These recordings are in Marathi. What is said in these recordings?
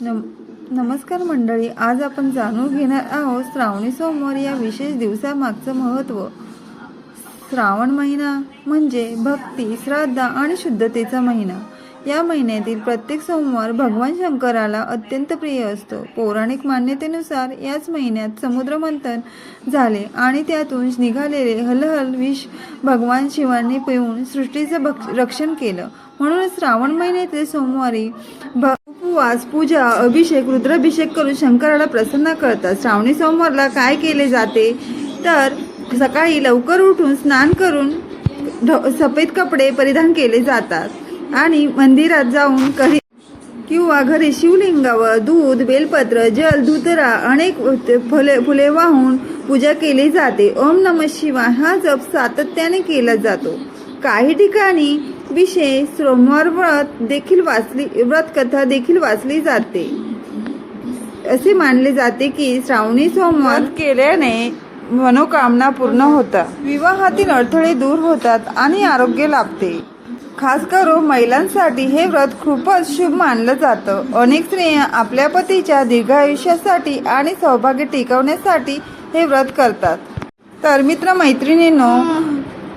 नम नमस्कार मंडळी आज आपण जाणून घेणार आहोत श्रावणी सोमवार या विशेष दिवसामागचं महत्त्व. श्रावण महिना म्हणजे भक्ती श्राद्धा आणि शुद्धतेचा महिना. या महिन्यातील प्रत्येक सोमवार भगवान शंकराला अत्यंत प्रिय असतो. पौराणिक मान्यतेनुसार याच महिन्यात समुद्रमंथन झाले आणि त्यातून निघालेले हलहल विष भगवान शिवांनी पिऊन सृष्टीचं भक्ष रक्षण केलं. म्हणून श्रावण महिन्यातील सोमवारी भ उपवास पूजा अभिषेक रुद्राभिषेक करून शंकराला प्रसन्न करतात. श्रावणी सोमवारला काय केले जाते? तर सकाळी लवकर उठून स्नान करून ढ- सफेद कपडे परिधान केले जातात आणि मंदिरात जाऊन कधी किंवा घरी शिवलिंगावर दूध बेलपत्र जल धुतरा अनेक फुले फुले वाहून पूजा केली जाते. ओम नम शिवाय हा जप सातत्याने केला जातो. काही ठिकाणी विशेष सोमवार व्रत देखील वाचली व्रत कथा देखील वाचली जाते. असे मानले जाते की श्रावणी सोमवार केल्याने मनोकामना पूर्ण होतात. विवाहातील अडथळे दूर होतात आणि आरोग्य लाभते. खास करून महिलांसाठी हे व्रत खूपच शुभ मानलं जातं. अनेक स्त्रिया आपल्या पतीच्या दीर्घायुष्यासाठी आणि सौभाग्य टिकवण्यासाठी हे व्रत करतात. तर मित्र मैत्रिणींनो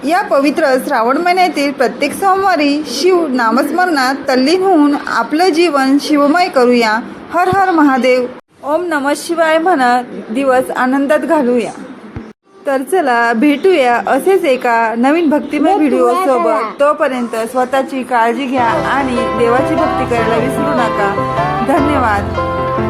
या पवित्र श्रावण महिन्यातील प्रत्येक सोमवारी शिव नामस्मरणात तल्लीन होऊन आपलं जीवन शिवमय करूया. हर हर महादेव. ओम नम शिवाय म्हणत दिवस आनंदात घालूया. तर चला भेटूया असेच एका नवीन भक्तिमय व्हिडिओ सोबत. तोपर्यंत स्वतःची काळजी घ्या आणि देवाची भक्ती करायला विसरू नका. धन्यवाद.